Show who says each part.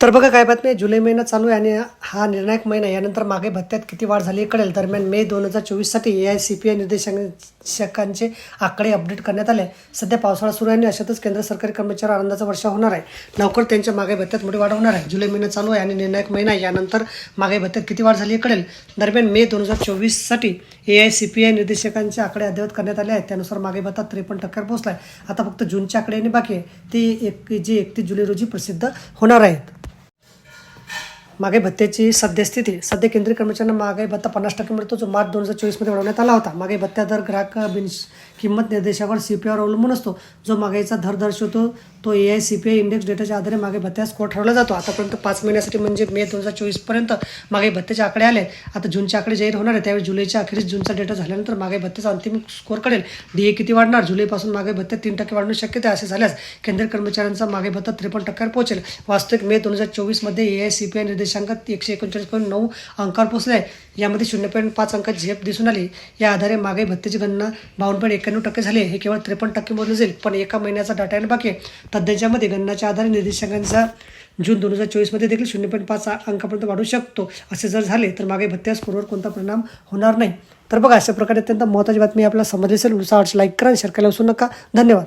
Speaker 1: तर बघा काय बातमी आहे. जुलै महिना चालू आहे आणि हा निर्णायक महिना यानंतर मागे भत्त्यात किती वाढ झाली कळेल. दरम्यान मे दोन हजार चोवीससाठी A I C P I निर्देशांकांचे आकडे अपडेट करण्यात आले. सध्या पावसाळा सुरू आहे आणि अशातच केंद्र सरकारी कर्मचारी आनंदाचा वर्षा होणार आहे. लवकर त्यांच्या मागे भत्त्यात मोठी वाढ होणार आहे. जुलै महिना चालू आहे आणि निर्णायक महिना यानंतर मागे भत्त्यात किती वाढ झाली कळेल. दरम्यान मे दोन हजार चोवीससाठी A I C P I निर्देशकांचे आकडे अद्ययावत करण्यात आले आहेत. त्यानुसार मागे भत्ता त्रेपन्न टक्क्यावर पोहोचला आहे. आता फक्त जूनच्या आकडे आणि बाकी आहे. ते एक जे एकतीस जुलै रोजी प्रसिद्ध होणार आहेत. मागे भत्त्याची सद्यस्थिती सध्या केंद्रीय कर्मचाऱ्यांना मागे भत्ता पन्नास टक्के मिळतो जो मार्च दोन हजार चोवीसमध्ये वाढवण्यात आला होता. मागे भत्त्या दर ग्राहक बिनश किंमत निर्देशावर सी पी आर अवलंबून असतो. जो मागाईचा दर दर्शवतो तो A I C P I index डेटाच्या आधारे मागे भत्त्या स्कोर ठरवला जातो. आतापर्यंत पाच महिन्यासाठी म्हणजे मे दोन हजार चोवीसपर्यंत मागे भत्त्याचे आकडे आले. आता जूनचे आकडे जाहीर होणार आहे त्यावेळी जुलैच्या अखेरीस जूनचा डेटा झाल्यानंतर मागे भत्त्याचा अंतिम स्कोर कळेल. डी ए किती वाढणार? जुलैपासून मागे भत्त्या तीन टक्के वाढणं शक्यता आहे असे झाल्यास केंद्रीय कर्मचाऱ्यांचा मागे भत्ता त्रेपन्न टक्क्यावर पोहोचेल. वास्तविक मे दोन हजार चोवीसमध्ये A I C P I निर्देशांकात एकशे एकोणचाळीस पॉईंट नऊ अंकावर पोहोचले आहे. यामध्ये शून्य पॉईंट पाच अंकात झेप दिसून आली. या आधारे मागे भत्त्याची गणना बावन्न पॉईंट एक्याण्णव टक्के झाले. हे केवळ त्रेपन्न टक्के मोजले जाईल पण एका महिन्याचा डाटा येणं बाकी आहे. गणनाच्या आधारे निर्देशांकांचा जून दोन हजार चोवीसमध्ये देखील शून्य पॉईंट पाच अंकापर्यंत वाढू शकतो. असे जर झाले तर मागे भत्त्यास स्कोरवर कोणता परिणाम होणार नाही. तर बघा अशा प्रकारे अत्यंत महत्त्वाची बातमी आपल्याला समजली असेल. व्हिडिओ लाईक करा शेअर करायला विसरू नका. धन्यवाद.